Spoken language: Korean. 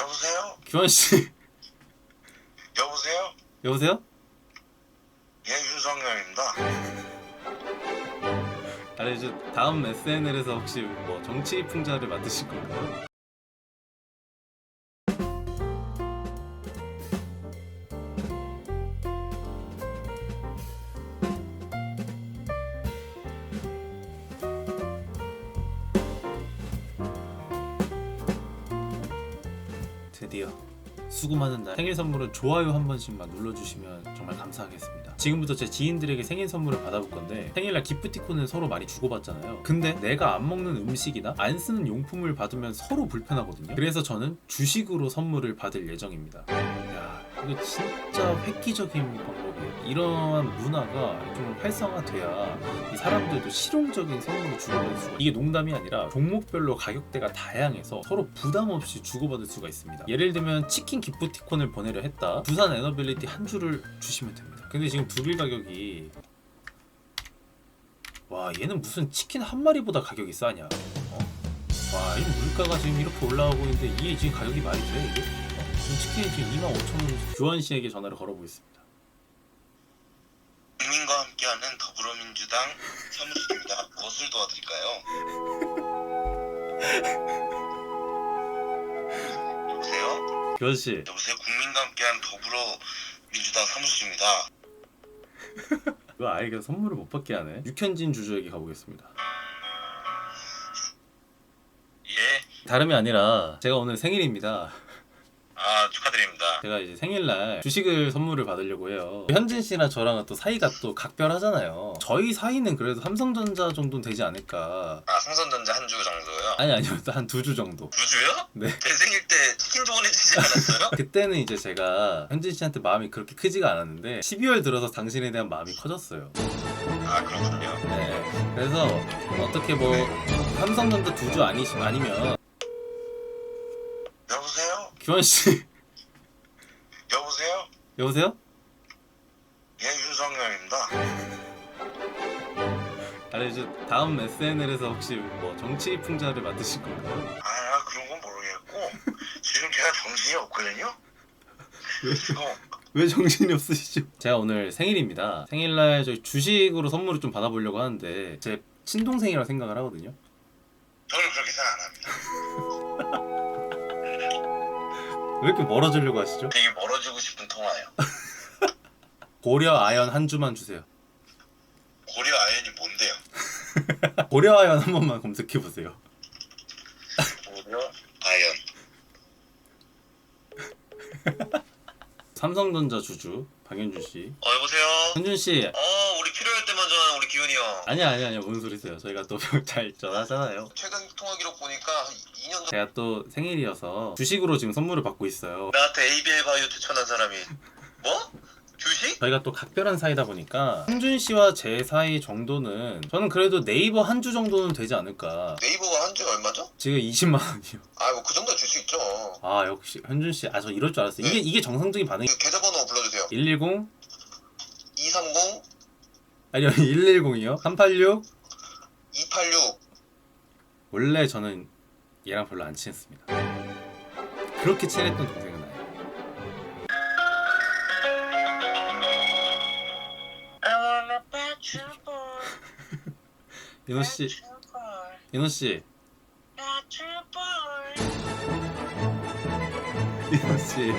여보세요? 규환 씨 여보세요? 여보세요? 예, 윤성열입니다. 아니 저 다음 SNL에서 혹시 뭐 정치 풍자를 맡으실 건가요? 드디어 수고 많은 날 생일 선물은 좋아요 한 번씩만 눌러주시면 정말 감사하겠습니다. 지금부터 제 지인들에게 생일 선물을 받아볼 건데 생일날 기프티콘은 서로 많이 주고받잖아요. 근데 내가 안 먹는 음식이나 안 쓰는 용품을 받으면 서로 불편하거든요. 그래서 저는 주식으로 선물을 받을 예정입니다. 야 이거 진짜 획기적인 방법이에요. 이러한 문화가 좀 활성화돼야 이 사람들도 실용적인 선물을 주고받을 수가 이게 농담이 아니라 종목별로 가격대가 다양해서 서로 부담 없이 주고받을 수가 있습니다. 예를 들면 치킨 기프티콘을 보내려 했다. 부산 에너빌리티 한 줄을 주시면 됩니다. 근데 지금 두개 가격이 와 얘는 무슨 치킨 한 마리보다 가격이 싸냐? 어? 와, 이 물가가 지금 이렇게 올라가고 있는데 이게 지금 가격이 말이 돼 이게? 어? 지금 치킨이 지금 25,000원 교환 씨에게 전화를 걸어보겠습니다. 국민과 함께하는 더불어민주당 사무실입니다. 무엇을 도와드릴까요? 여보세요? 교환 씨, 여보세요? 국민과 함께하는 더불어민주당 사무실입니다. 아예 그냥 선물을 못 받게 하네. 육현진 주주에게 가보겠습니다. 예. 다름이 아니라 제가 오늘 생일입니다. 아, 축하드립니다. 제가 이제 생일날 주식을 선물을 받으려고 해요. 현진 씨랑 저랑은 또 사이가 또 각별하잖아요. 저희 사이는 그래도 삼성전자 정도는 되지 않을까. 아, 삼성전자 한 주 정도요? 아니 아니요, 한 두 주 정도. 두 주요? 네. 제 생일 때 치킨 주문해주지 않았어요? 그때는 이제 제가 현진 씨한테 마음이 그렇게 크지가 않았는데 12월 들어서 당신에 대한 마음이 커졌어요. 아, 그렇군요. 네. 그래서 어떻게 뭐 삼성전자 두 주 아니시 아니면 규환 씨 여보세요? 여보세요? 예, 윤성열입니다. 아니 저 다음 SNL에서 혹시 뭐 정치 풍자를 맡으실 건가요? 아, 그런 건 모르겠고 지금 제가 정신이 없거든요. 지금 왜 정신이 없으시죠? 제가 오늘 생일입니다. 생일날 저희 주식으로 선물을 좀 받아보려고 하는데 제 친동생이라 생각을 하거든요. 저는 그렇게 생각 안 합니다. 왜 이렇게 멀어지려고 하시죠? 되게 멀어지고 싶은 통화예요. 고려 아연 한 주만 주세요. 고려 아연이 뭔데요? 고려 아연 한 번만 검색해 보세요. 고려 아연. 삼성전자 주주 박현준 씨, 어 여보세요. 현준 씨. 어 우리 필요할 때만 전화하는 우리 기훈이 형. 아니야 아니야 아니야 뭔 소리세요? 저희가 또 잘 전하잖아요. 최근 통화 기록 보니까 한 2년 전 제가 또 생일이어서 주식으로 지금 선물을 받고 있어요. 나한테 ABL 바이오 추천한 사람이 뭐? 주식? 저희가 또 각별한 사이다 보니까 현준 씨와 제 사이 정도는 저는 그래도 네이버 한 주 정도는 되지 않을까. 네이버가 한 주에 얼마죠? 지금 20만 원이요. 아 뭐 그 정도 줄 수 있죠. 아 역시 현준 씨, 아 저 이럴 줄 알았어요. 이게 이게 정상적인 반응. 그 계좌번호 불러주세요. 110 230 아니요 110이요. 386 286 원래 저는 얘랑 별로 안 친했습니다. 그렇게 친했던 동생은 아니에요. 민호 씨. 민호 씨. 민호 씨.